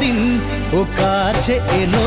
দিন ও কাছে এলো।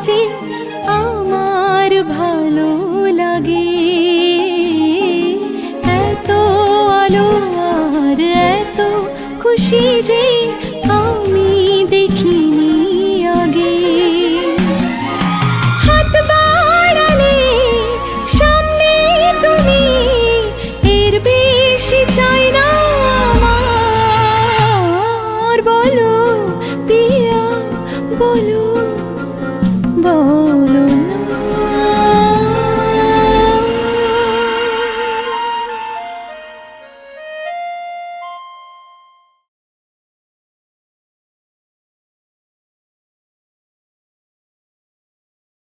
যে আমার ভালো লাগে। এত আলো আর এত খুশি যে আমি দেখিনি আগে। হাত বাড়ালে সামনে তুমি, এর বেশি চাই না আমার। বলো বলো।